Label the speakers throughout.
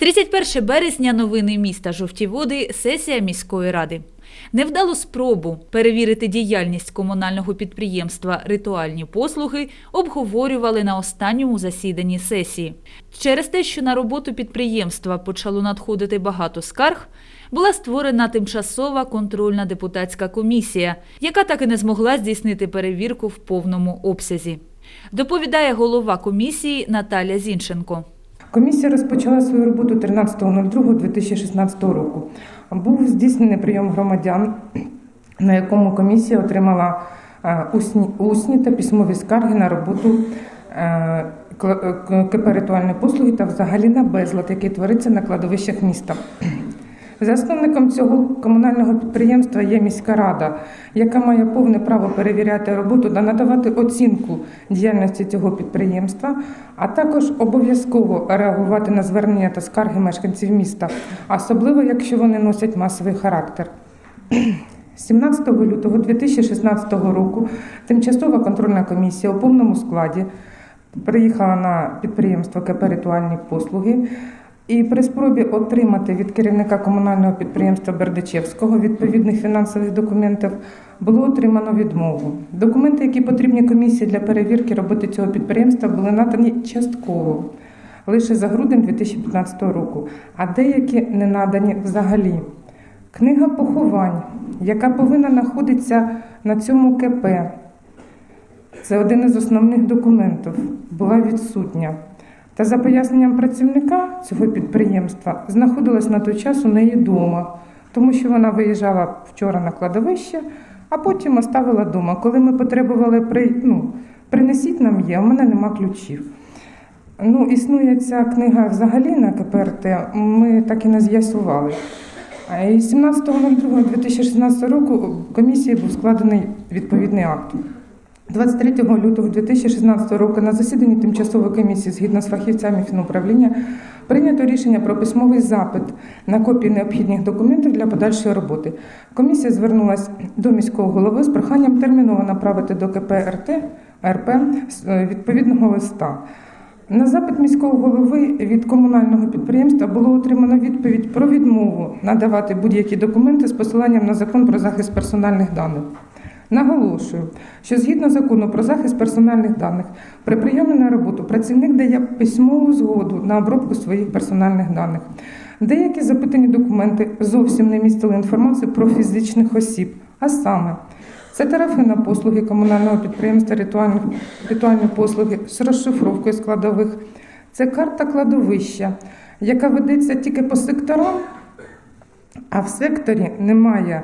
Speaker 1: 31 березня новини міста Жовті Води, сесія міської ради. Невдалу спробу перевірити діяльність комунального підприємства Ритуальні послуги обговорювали на останньому засіданні сесії. Через те, що на роботу підприємства почало надходити багато скарг, була створена тимчасова контрольна депутатська комісія, яка так і не змогла здійснити перевірку в повному обсязі. Доповідає голова комісії Наталя Зінченко.
Speaker 2: Комісія розпочала свою роботу 13.02.2016 року. Був здійснений прийом громадян, на якому комісія отримала е, усні, усні та письмові скарги на роботу е, кла- е, КП ритуальної послуги та взагалі на безлад, який твориться на кладовищах міста. Засновником цього комунального підприємства є міська рада, яка має повне право перевіряти роботу та надавати оцінку діяльності цього підприємства, а також обов'язково реагувати на звернення та скарги мешканців міста, особливо якщо вони носять масовий характер. 17 лютого 2016 року тимчасова контрольна комісія у повному складі приїхала на підприємство КП «Ритуальні послуги і при спробі отримати від керівника комунального підприємства Бердичевського відповідних фінансових документів було отримано відмову. Документи, які потрібні комісії для перевірки роботи цього підприємства, були надані частково лише за грудень 2015 року, а деякі не надані взагалі. Книга поховань, яка повинна знаходитися на цьому КП, це один із основних документів, була відсутня. Та за поясненням працівника цього підприємства знаходилась на той час у неї вдома, тому що вона виїжджала вчора на кладовище, а потім оставила вдома. Коли ми потребували при, ну, принесіть нам є, у мене нема ключів. Ну, існує ця книга взагалі на КПРТ, ми так і не з'ясували. А 17.02.2016 року комісії був складений відповідний акт. 23 лютого 2016 року на засіданні тимчасової комісії згідно з фахівцями фінуправління прийнято рішення про письмовий запит на копії необхідних документів для подальшої роботи. Комісія звернулася до міського голови з проханням терміново направити до КП РТ РП е, відповідного листа. На запит міського голови від комунального підприємства було отримано відповідь про відмову надавати будь-які документи з посиланням на закон про захист персональних даних. Наголошую, що згідно закону про захист персональних даних, при прийомі на роботу працівник дає письмову згоду на обробку своїх персональних даних. Деякі запитані документи зовсім не містили інформацію про фізичних осіб, а саме це тарифи на послуги комунального підприємства ритуальні, ритуальні послуги з розшифровкою складових, це карта кладовища, яка ведеться тільки по секторам, а в секторі немає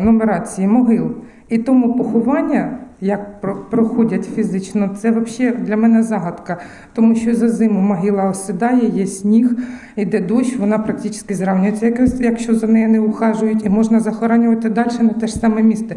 Speaker 2: нумерації могил. І тому поховання, як проходять фізично, це взагалі для мене загадка, тому що за зиму могила осідає, є сніг, іде дощ, вона практично зрівнюється. Якось- Якщо за нею не ухажують, і можна захоронювати далі на те ж саме місце.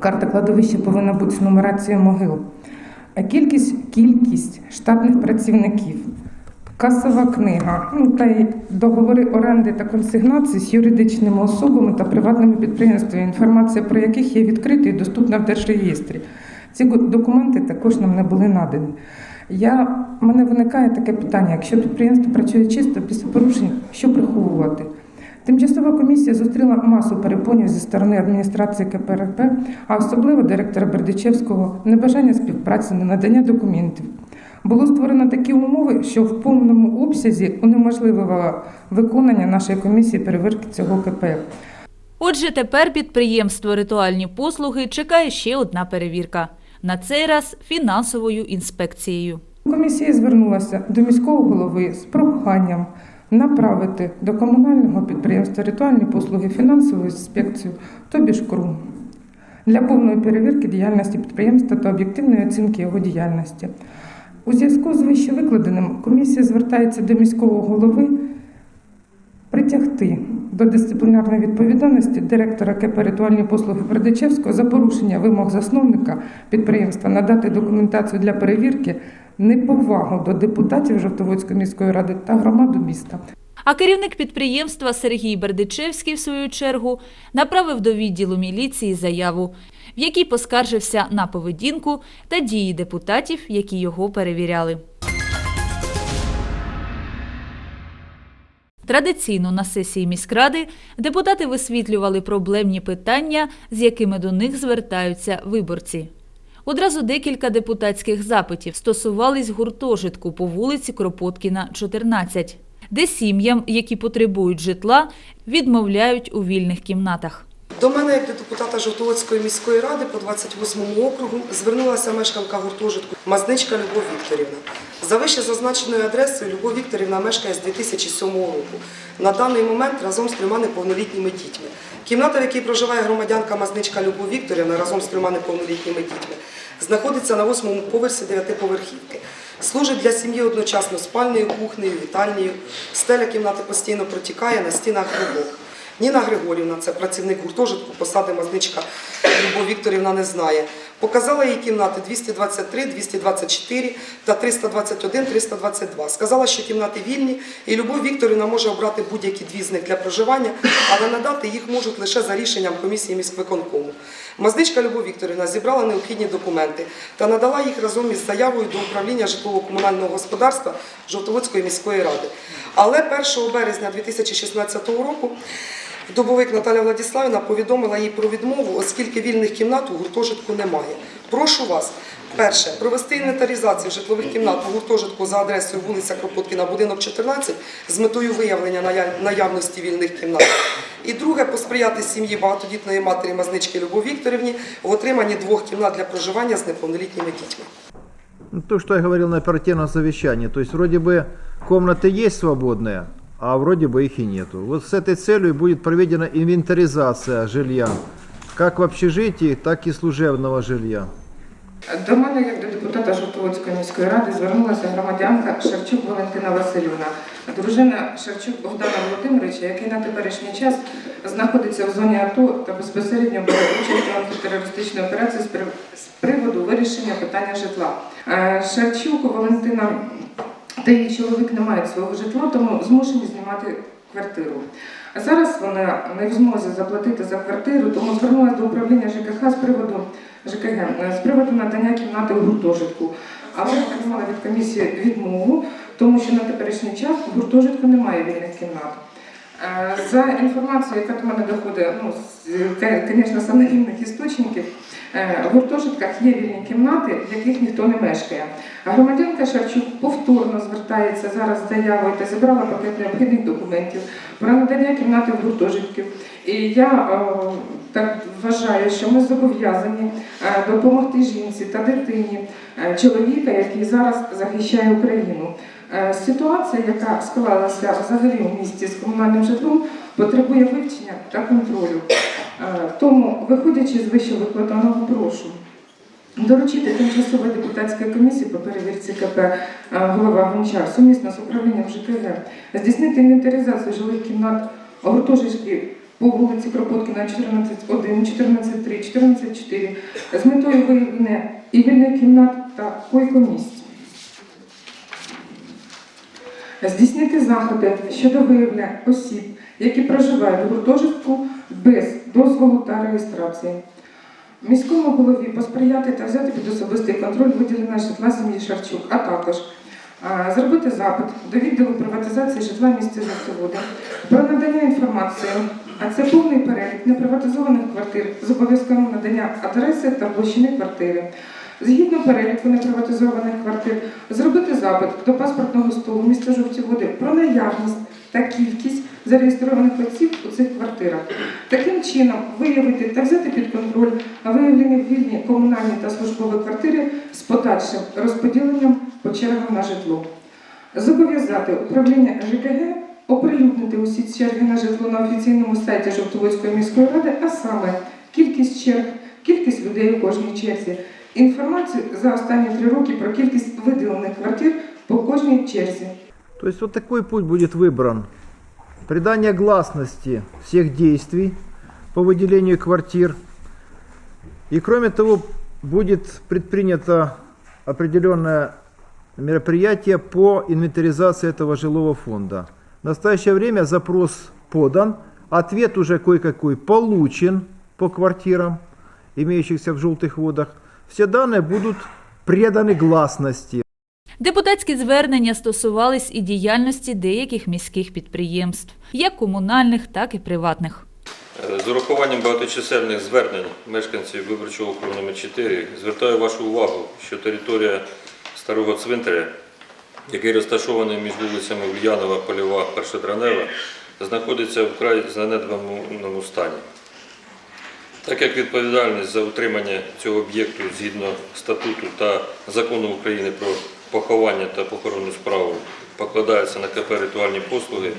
Speaker 2: Карта кладовища повинна бути з нумерацією могил. Кількість, кількість штатних працівників, касова книга, ну та й договори оренди та консигнації з юридичними особами та приватними підприємствами, інформація про яких є відкрита і доступна в держреєстрі. Ці документи також нам не були надані. Я, мене виникає таке питання: якщо підприємство працює чисто після порушень, що приховувати? Тимчасова комісія зустріла масу перепонів зі сторони адміністрації КПРП, а особливо директора Бердичевського, небажання співпраці, ненадання документів. Було створено такі умови, що в повному обсязі унеможливило виконання нашої комісії перевірки цього КП.
Speaker 1: Отже, тепер підприємство Ритуальні послуги чекає ще одна перевірка. На цей раз фінансовою інспекцією.
Speaker 2: Комісія звернулася до міського голови з проханням направити до комунального підприємства ритуальні послуги фінансову інспекцію, тобі ж КРУ, для повної перевірки діяльності підприємства та об'єктивної оцінки його діяльності. У зв'язку з вище викладеним комісія звертається до міського голови притягти до дисциплінарної відповідальності директора КП «Ритуальні послуги Бердичевського за порушення вимог засновника підприємства надати документацію для перевірки, неповагу до депутатів Жовтоводської міської ради та громаду міста.
Speaker 1: А керівник підприємства Сергій Бердичевський, в свою чергу, направив до відділу міліції заяву, в якій поскаржився на поведінку та дії депутатів, які його перевіряли. Традиційно на сесії міськради депутати висвітлювали проблемні питання, з якими до них звертаються виборці. Одразу декілька депутатських запитів стосувались гуртожитку по вулиці Кропоткіна, 14, де сім'ям, які потребують житла, відмовляють у вільних кімнатах.
Speaker 3: До мене, як до депутата Жовтоводської міської ради по 28 округу, звернулася мешканка гуртожитку Мазничка Любов Вікторівна. За вище зазначеною адресою Любов Вікторівна мешкає з 2007 року. На даний момент разом з трьома неповнолітніми дітьми. Кімната, в якій проживає громадянка Мазничка Любов Вікторівна разом з трьома неповнолітніми дітьми, знаходиться на восьмому поверсі дев'ятиповерхівки. Служить для сім'ї одночасно спальною, кухнею, вітальнею. Стеля кімнати постійно протікає, на стінах грибок. Ніна Григорівна, це працівник гуртожитку, посади мазничка Любов Вікторівна не знає. Показала їй кімнати 223, 224 та 321, 322. Сказала, що кімнати вільні, і Любов Вікторівна може обрати будь-які дві з них для проживання, але надати їх можуть лише за рішенням комісії міськвиконкому. Мазничка Любов Вікторівна зібрала необхідні документи та надала їх разом із заявою до управління житлово-комунального господарства Жовтоводської міської ради. Але 1 березня 2016 року Добовик Наталя Владиславівна повідомила їй про відмову, оскільки вільних кімнат у гуртожитку немає. Прошу вас, перше, провести інвентаризацію житлових кімнат у гуртожитку за адресою вулиця Кропоткіна, будинок 14 з метою виявлення ная- наявності вільних кімнат. І друге, посприяти сім'ї багатодітної матері Мазнички Любов Вікторівні в отриманні двох кімнат для проживання з неповнолітніми дітьми.
Speaker 4: Ну, То, что я говорил на оперативном совещании. То есть вроде бы комнаты есть свободные, а вроде бы их и нету. Вот с этой целью будет проведена инвентаризация жилья, как в общежитии, так и служебного жилья.
Speaker 2: До мене, як до депутата Жовтоводської міської ради, звернулася громадянка Шевчук Валентина Васильівна, дружина Шевчук Богдана Володимировича, який на теперішній час знаходиться в зоні АТО та безпосередньо бере участь в антитерористичній операції з приводу вирішення питання житла. Е, Шевчук Валентина та її чоловік не мають свого житла, тому змушені знімати квартиру. А зараз вона не в змозі заплатити за квартиру, тому звернулася до управління ЖКХ з приводу ЖКГ е, з приводу надання кімнати у гуртожитку. Але отримала від комісії відмову, тому що на теперішній час у гуртожитку немає вільних кімнат. Е, За інформацією, яка до мене доходить, ну, звісно, з анонімних істочників, е, в гуртожитках є вільні кімнати, в яких ніхто не мешкає. Громадянка Шевчук повторно звертається зараз з заявою та зібрала пакет необхідних документів про надання кімнати в гуртожитків. І я е, так вважаю, що ми зобов'язані е, допомогти жінці та дитині е, чоловіка, який зараз захищає Україну. Е, Ситуація, яка склалася взагалі в місті з комунальним житлом, потребує вивчення та контролю. Е, Тому, виходячи з вище викладеного, прошу доручити тимчасової депутатської комісії по перевірці КП е, голова Гончар сумісно з управлінням ЖКГ здійснити інвентаризацію жилих кімнат гуртожитків по вулиці Кропоткіна 14.1, 14.3, 14.4 з метою виявлення і вільних кімнат та койкомісць. Здійснити заходи щодо виявлення осіб, які проживають в гуртожитку без дозволу та реєстрації. Міському голові посприяти та взяти під особистий контроль виділення житла сім'ї Шевчук, а також зробити запит до відділу приватизації житла місця Жовтоводи про надання інформації, а це повний перелік неприватизованих квартир з обов'язковим надання адреси та площини квартири. Згідно переліку неприватизованих квартир, зробити запит до паспортного столу міста Жовті про наявність та кількість зареєстрованих осіб у цих квартирах. Таким чином виявити та взяти під контроль виявлені вільні комунальні та службові квартири з подальшим розподіленням по чергам на житло. Зобов'язати управління ЖКГ оприлюднити усі черги на житло на офіційному сайті Жовтоводської міської ради, а саме кількість черг, кількість людей у кожній черзі, інформацію за останні три роки про кількість виділених квартир по кожній черзі.
Speaker 4: То есть вот такой путь будет выбран. Придание гласности всех действий по выделению квартир. И кроме того, будет предпринято определенное мероприятие по инвентаризации этого жилого фонда. В настоящее время запрос подан, ответ уже кое-какой получен по квартирам, имеющихся в желтых водах. Все данные будут преданы гласности.
Speaker 1: Депутатські звернення стосувались і діяльності деяких міських підприємств, як комунальних, так і приватних.
Speaker 5: З урахуванням багаточисельних звернень мешканців виборчого округу номер 4 звертаю вашу увагу, що територія старого цвинтаря, який розташований між вулицями Ульянова, Польова, Першотравнева, знаходиться в вкрай занедбаному стані. Так як відповідальність за утримання цього об'єкту згідно статуту та закону України про поховання та похоронну справу покладається на КП ритуальні послуги,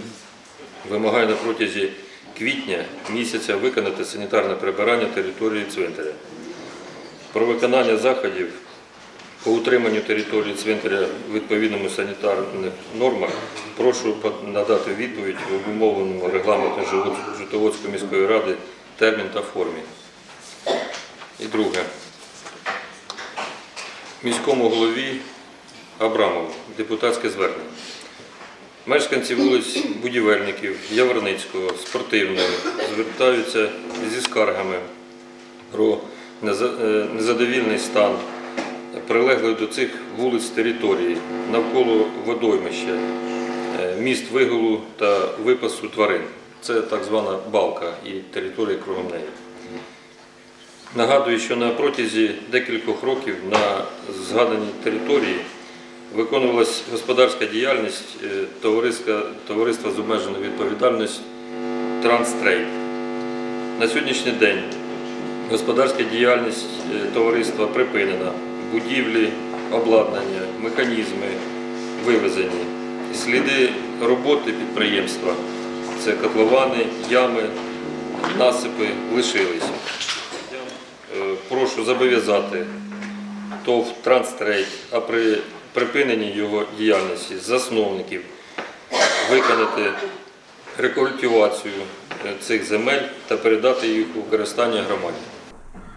Speaker 5: вимагає на протязі квітня місяця виконати санітарне прибирання території цвинтаря. Про виконання заходів по утриманню території цвинтаря в відповідному санітарних нормах прошу надати відповідь в обумовленому регламентом Житоводської міської ради термін та формі. І друге. Міському голові Абрамову депутатське звернення. Мешканці вулиць Будівельників, Яворницького, Спортивної звертаються зі скаргами про е, незадовільний стан прилеглої до цих вулиць території навколо водоймища, е, міст вигулу та випасу тварин. Це так звана балка і територія кругом неї. Нагадую, що на протязі декількох років на згаданій території виконувалась господарська діяльність е, товариства з обмеженою відповідальністю Транстрейд. На сьогоднішній день господарська діяльність е, товариства припинена, будівлі, обладнання, механізми вивезені. Сліди роботи підприємства це котловани, ями, насипи лишилися. Е, Прошу зобов'язати ТОВ Транстрейд, а при припиненні його діяльності засновників виконати рекультивацію е, цих земель та передати їх у використання громаді.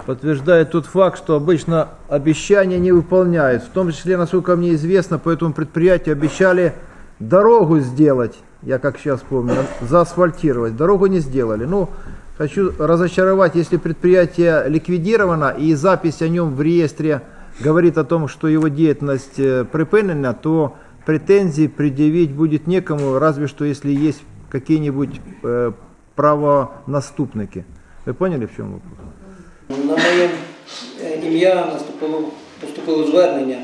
Speaker 4: Подтверждает тот факт, что обычно обещания не выполняют. В том числе, насколько мне известно, по этому предприятию обещали дорогу сделать, я как сейчас помню, заасфальтировать. Дорогу не сделали. Ну, хочу разочаровать, если предприятие ликвидировано и запись о нем в реестре говорит о том, что его деятельность э, припынена, то претензий предъявить будет некому, разве что если есть какие-нибудь э, правонаступники. Вы поняли, в чем вопрос?
Speaker 6: На моє е, ім'я наступило, поступило звернення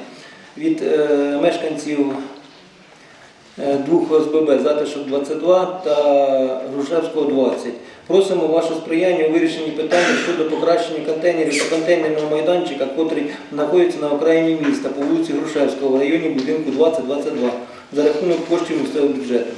Speaker 6: від е, мешканців е, двох ОСББ Затишок 22 та Грушевського 20. Просимо ваше сприяння у вирішенні питання щодо покращення контейнерів та контейнерного майданчика, котрий знаходиться на окраїні міста по вулиці Грушевського в районі будинку 2022 за рахунок коштів місцевого бюджету.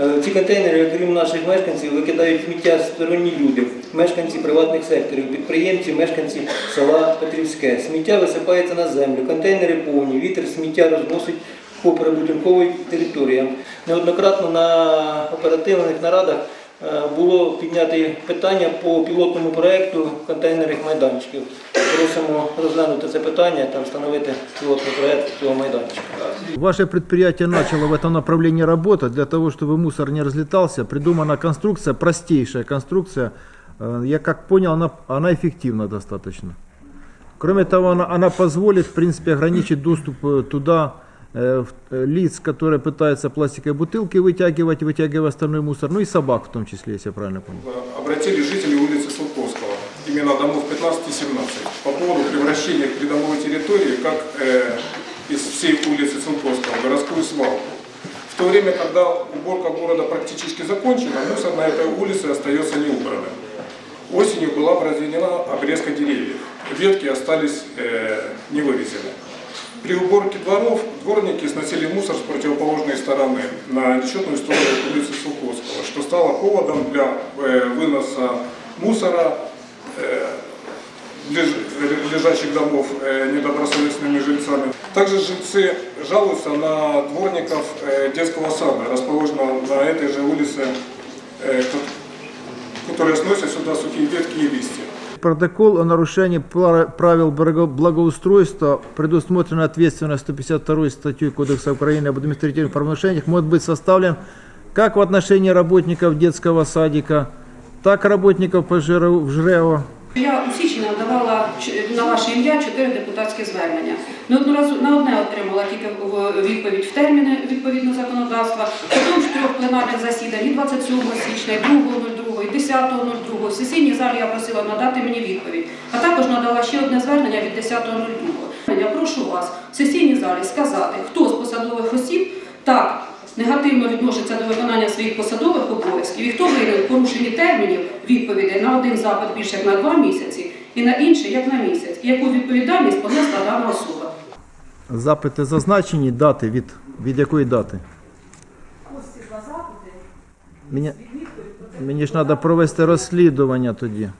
Speaker 6: Е, Ці контейнери, окрім наших мешканців, викидають сміття сторонні люди, мешканці приватних секторів, підприємці, мешканці села Петрівське. Сміття висипається на землю, контейнери повні, вітер сміття розносить по прибудинковій територіям. Неоднократно на оперативних нарадах е, було підняте питання по пілотному проєкту контейнерних майданчиків. Просимо розглянути це питання та встановити пілотний проєкт цього майданчика.
Speaker 4: Ваше предприятие начало в этом направлении работать. Для того, чтобы мусор не разлетался, придумана конструкция, простейшая конструкция. Э, Я как понял, она, она эффективна достаточно. Кроме того, она, она позволит, в принципе, ограничить доступ э, туда э, в- э, лиц, которые пытаются пластиковые бутылки вытягивать, вытягивая остальной мусор, ну и собак в том числе, если я правильно понял.
Speaker 7: обратились жители улицы Салтовского, именно домов 15 и 17, по поводу превращения придомовой территории, как э, из всей улицы Салтовского, в городскую свалку. В то время, когда уборка города практически закончена, мусор на этой улице остается неубранным. Осенью была произведена обрезка деревьев. Ветки остались э, не вывезены. При уборке дворов дворники сносили мусор с противоположной стороны на нечетную сторону улицы Суховского, что стало поводом для э, выноса мусора э, лежащих домов э, недобросовестными жильцами. Также жильцы жалуются на дворников детского сада, расположенного на этой же улице, ко- которые сносят сюда сухие ветки и листья
Speaker 4: Протокол о нарушении пла- правил благо- благоустройства, предусмотрена ответственность 152 статьей Кодекса Украины об административных правонарушениях, может быть составлен как в отношении работников детского садика, так и работников по ЖРУ в ЖРЭО.
Speaker 8: Я у січні надавала ч- на ваше ім'я чотири депутатські звернення. Неодноразово на одне отримала тільки відповідь в терміни відповідно законодавства. Потім в трьох пленарних засідань і 27 січня, і 2.02, і 10.02. В сесійній залі я просила надати мені відповідь. А також надала ще одне звернення від 10.02. Я прошу вас в сесійній залі сказати, хто з посадових осіб так негативно відноситься до виконання своїх посадових обов'язків і хто винен в порушенні термінів відповідей на один запит більше як на два місяці і на інший як на місяць, і яку відповідальність понесла дана особа.
Speaker 4: Запити зазначені, дати від, від якої дати? Мені, мені ж треба провести розслідування тоді.